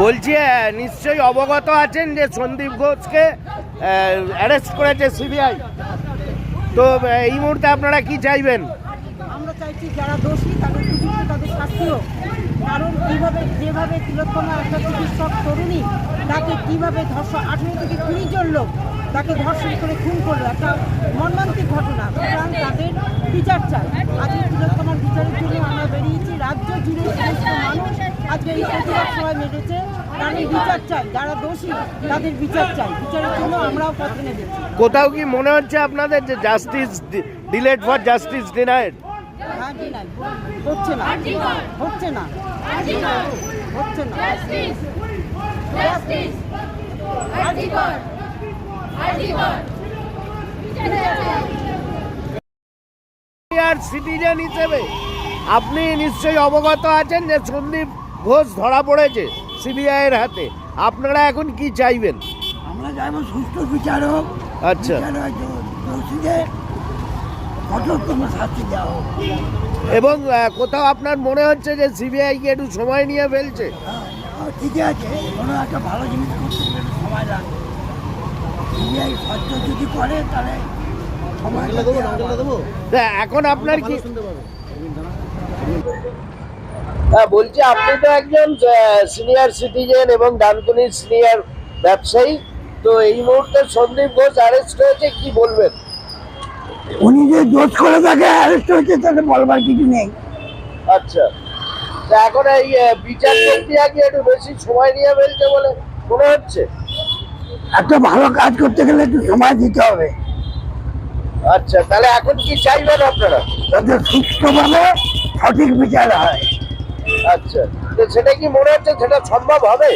বলছি নিশ্চয়ই অবগত আছেন যে সন্দীপ ঘোষকে অ্যারেস্ট করেছে সিবিআই তো এই মুহূর্তে আপনারা কি চাইবেন? আমরা চাইছি যারা দোষী, তাদের উপযুক্ত তাদের শাস্তি হোক। কারণ কীভাবে, যেভাবে তিলোত্তমা একটা চিকিৎসক তরুণী, তাকে কীভাবে ধর্ষণ আঠেরো থেকে কুড়ি জন লোক তাকে ধর্ষণ করে খুন করল, একটা মর্মান্তিক ঘটনা। সুতরাং তাদের বিচার চাই। আজকে তিলোত্তমার বিচারের জন্য আমরা বেরিয়েছি রাজ্য জুড়ে সমস্ত মানুষ আজকে এই প্রতিবাদ সবাই মেটেছে এই বিচার চাই যারা দোষী তাদের বিচার চাই। বিচারের জন্য আমরাও পথে নেমেছি কোথাও কি মনে হচ্ছে আপনাদের যে justice delayed for justice denied হ্যাঁ হচ্ছে না। হচ্ছে না। হচ্ছে না! আর সিটিজেন হিসেবে। আপনি নিশ্চয়ই অবগত আছেন যে সন্দীপ ঘোষ ধরা পড়েছে সিবিআই এর হাতে। আপনারা এখন কি চাইবেন? আমরা চাইব সুস্থ বিচার হোক আচ্ছা। বিচার হয় দো- দোষীদের কঠোরতম শাস্তি দেওয়া হোক। এবং কোথাও আপনার মনে হচ্ছে যে সিবিআই কি একটু সময় নিয়ে ফেলছে? হ্যাঁ, আর ঠিকই আছে। কোনো একটা ভালো জিনিস করতে গেলে সময় লাগবে। সিবিআই সহ্য যদি করে তাহলে সময় এখন আপনার কি হ্যাঁ বলছি আপনি তো একজন সিনিয়র সিটিজেন এবং ডানকুনির সিনিয়র ব্যবসায়ী। তো এই মুহূর্তে সন্দীপ ঘোষ অ্যারেস্ট হয়েছে কি বলবেন? উনি যে দোষ করে তাকে অ্যারেস্ট হয়েছে তাতে বলবার কিছু নেই। আচ্ছা। তা এখন এই বিচার প্রক্রিয়া কি একটু বেশি সময় নিয়ে ফেলছে বলে মনে হচ্ছে? একটা ভালো কাজ করতে গেলে একটু সময় দিতে হবে। আচ্ছা তাহলে এখন কি চাইবেন আপনারা? যাতে সুস্থভাবে সঠিক বিচার হয়। আচ্ছা। তো সেটা কি মনে হচ্ছে সেটা সম্ভব হবে?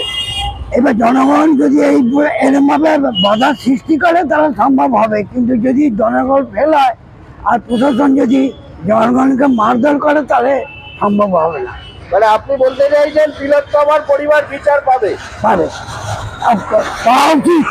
এবার জনগণ যদি এই এরমভাবে বাধার সৃষ্টি করে তাহলে সম্ভব হবে। কিন্তু যদি জনগণ ফেল হয় আর প্রশাসন যদি জনগণকে মারধর করে তাহলে সম্ভব হবে না। মানে আপনি বলতে চাইছেন তিলোত্তমার পরিবার বিচার পাবে। পারে পাওয়া উচিত।